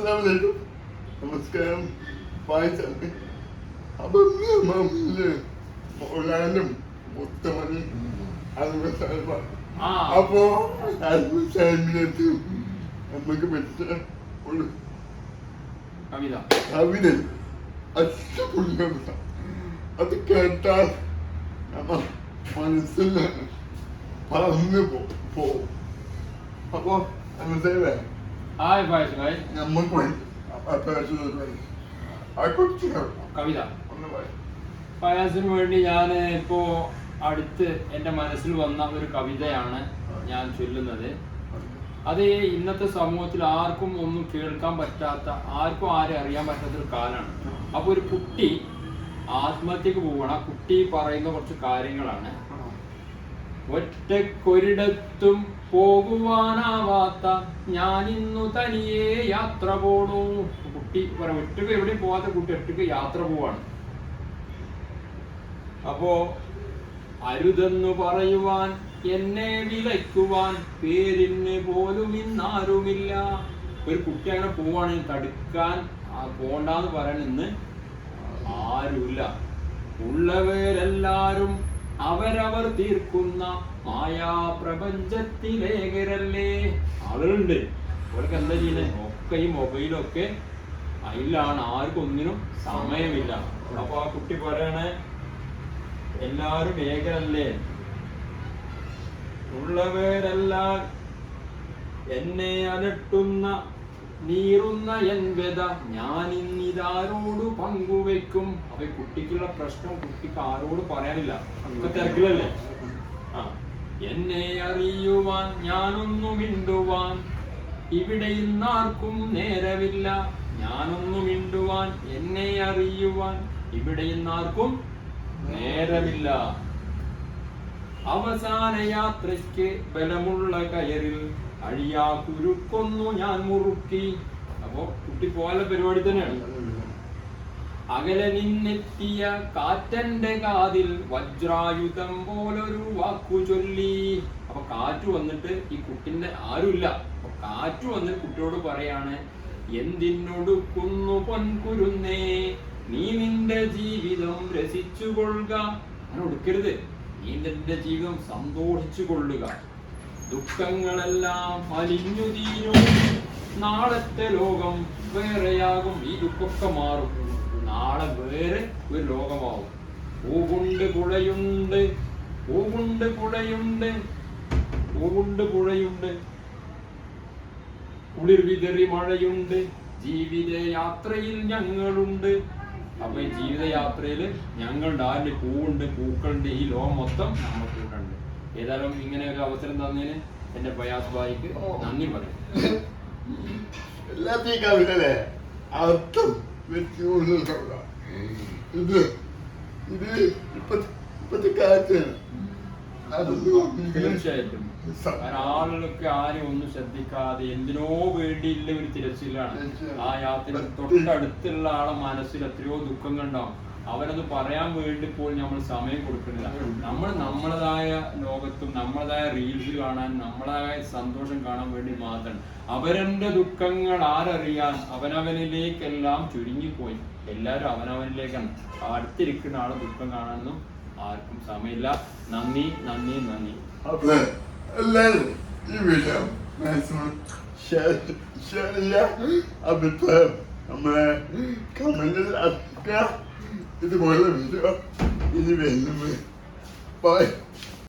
അസ്സലാമലൈക്കും. നമസ്കാരം. വായിച്ചാൽ അപ്പൊ മോലാനും മുത്തമണി അതുപോലെ അപ്പോ സാൽമിനത്ത് നമുക്ക് പറ്റ ഒരു കവിത അടിപൊളി കവിത അത് കേട്ടാൽ നമ്മ മനസ്സിൽ പറഞ്ഞു പോ- അപ്പോ മനസ്സിലാവേ ഹായ് ഫായിസ് ഭായ് ആ കൊച്ചു കവിത. ഫയാസിന് വേണ്ടി ഞാൻ ഇപ്പോ അടുത്ത് എന്റെ മനസ്സിൽ വന്ന ഒരു കവിതയാണ് ഞാൻ ചൊല്ലുന്നത്. അത് ഇന്നത്തെ സമൂഹത്തിൽ ആർക്കും ഒന്നും കേൾക്കാൻ പറ്റാത്ത ആർക്കും ആരെ അറിയാൻ പറ്റാത്ത ഒരു കാലമാണ്. അപ്പൊ ഒരു കുട്ടി ആത്മഹത്യക്ക് പോവുകയാണ് ആ കുട്ടി പറയുന്ന കുറച്ച് കാര്യങ്ങളാണ്. ഒറ്റക്കൊരിടത്തും പോകുവാനാവാത്ത ഞാൻ ഇന്നു തനിയെ യാത്ര പോണു. കുട്ടി പറ ഒറ്റയ്ക്ക് എവിടെയും പോവാത്ത കുട്ടി ഒറ്റയ്ക്ക് യാത്ര പോവാണ്. അപ്പോ അരുതെന്നു പറയുവാൻ എന്നെ വിലയ്ക്കുവാൻ പേരിന് പോലും ഇന്നാരുമില്ല. ഒരു കുട്ടി അങ്ങനെ പോവാണെങ്കിൽ തടുക്കാൻ പോണ്ടാന്ന് പറയാൻ ഇന്ന് ആരുമില്ല. ഉള്ളവരെല്ലാരും അവരവർ തീർക്കുന്ന മായാ പ്രപഞ്ചത്തിലേകരല്ലേ? ആളുകളുണ്ട്. അവർക്ക് എന്താ ചെയ്യുന്നത് ഒക്കെ ഈ മൊബൈലൊക്കെ അതിലാണ്. ആർക്കൊന്നിനും സമയമില്ല. അപ്പൊ ആ കുട്ടി പറയണേ എല്ലാരും ഏകരല്ലേ? ഉള്ളവരെല്ലാം എന്നെ അലട്ടുന്ന നീറുന്ന എൻ വ്യത ഞാൻ ഇന്നിതാരോട് പങ്കുവെക്കും. അപ്പൊ കുട്ടിക്കുള്ള പ്രശ്നം കുട്ടിക്ക് ആരോട് പറയാനില്ല. ഒക്കെ തിരക്കിലല്ലേ? ആ. എന്നെ അറിയുവാൻ ഞാനൊന്നു മിണ്ടുവാൻ. ഇവിടെ ഇന്നാർക്കും നേരമില്ല. ഞാനൊന്നു മിണ്ടുവാൻ എന്നെ അറിയുവാൻ. ഇവിടെ ഇന്നാർക്കും നേരമില്ല. അവസാന യാത്രയ്ക്ക് ബലമുള്ള കയറിൽ അഴിയാ കുരുക്കൊന്നു ഞാൻ മുറുക്കി. അപ്പോ കുട്ടി പോലെ പരിപാടി തന്നെയാണ്. അകലെ നിന്നെത്തിയ കാറ്റന്റെ കാതിൽ വജ്രായുധം പോലൊരു വാക്കു ചൊല്ലി. അപ്പൊ കാറ്റ് വന്നിട്ട് ഈ കുട്ടിന്റെ ആരുമില്ല. അപ്പൊ കാറ്റ് വന്ന് കുട്ടിയോട് പറയാണ് എന്തിനൊടുക്കുന്നു പൊൻകുരുന്നേ? നീ നിന്റെ ജീവിതം രസിച്ചു കൊള്ളുക അങ്ങനെ ഒടുക്കരുത്. നീ നിന്റെ ജീവിതം സന്തോഷിച്ചു കൊള്ളുക ദുഃഖങ്ങളെല്ലാം അലിഞ്ഞു തീരും നാളത്തെ ലോകം വേറെയാകും. ഈ ദുഃഖമൊക്കെ മാറും. നാളെ വേറെ ഒരു ലോകമാവും. പൂവുണ്ട് പുഴയുണ്ട്. പൂവുണ്ട് പുഴയുണ്ട്. പൂവുണ്ട് പുഴയുണ്ട്. കുളിർ വിതറി മഴയുണ്ട്. ജീവിത യാത്രയിൽ ഞങ്ങളുണ്ട്. അപ്പൊ ഈ ജീവിതയാത്രയിൽ ഞങ്ങളുടെ ആരുടെ പൂവുണ്ട് പൂക്കളുണ്ട് ഈ ലോകം മൊത്തം നമ്മുടെ കൂട്ടുണ്ട് ഏതായാലും ഇങ്ങനെ ഒരു അവസരം തന്നതിന് എന്റെ പ്രയാസ് ബായിക്ക് നന്ദി പറയും. ഇത് ഇപ്പത്തെ കാറ്റാണ് തീർച്ചയായിട്ടും. കാരണം ആരും ഒന്നും ശ്രദ്ധിക്കാതെ എന്തിനോ വേണ്ടിയില്ല ഒരു തിരച്ചിലാണ്. ആ യാത്ര തൊട്ടടുത്തുള്ള ആളെ മനസ്സിൽ എത്രയോ ദുഃഖങ്ങൾ ഉണ്ടാവും അവരത് പറയാൻ വേണ്ടി പോലും നമ്മൾ സമയം കൊടുക്കുന്നില്ല. നമ്മൾ നമ്മളതായ ലോകത്തും നമ്മളതായ റീൽസ് കാണാൻ നമ്മളതായ സന്തോഷം കാണാൻ വേണ്ടി മാത്രം. അവരന്റെ ദുഃഖങ്ങൾ ആരറിയാൻ അവനവനിലേക്കെല്ലാം ചുരുങ്ങിപ്പോയി. എല്ലാവരും അവനവനിലേക്കാണ്. അടുത്തിരിക്കുന്ന ആളെ ദുഃഖം കാണാനൊന്നും ആർക്കും സമയമില്ല. നന്ദി നന്ദി നന്ദി. അപ്പൊ എല്ലാവരും ഈ വീഡിയോ മാക്സിമം ഷെയർ ഷെയർ ചെയ്യുക അഭിപ്രായം നമ്മളെ കമന്റിൽ അറിയിക്കുക. ഇതുപോലെ വീഡിയോ ഇനി വരുന്നത്. ബൈ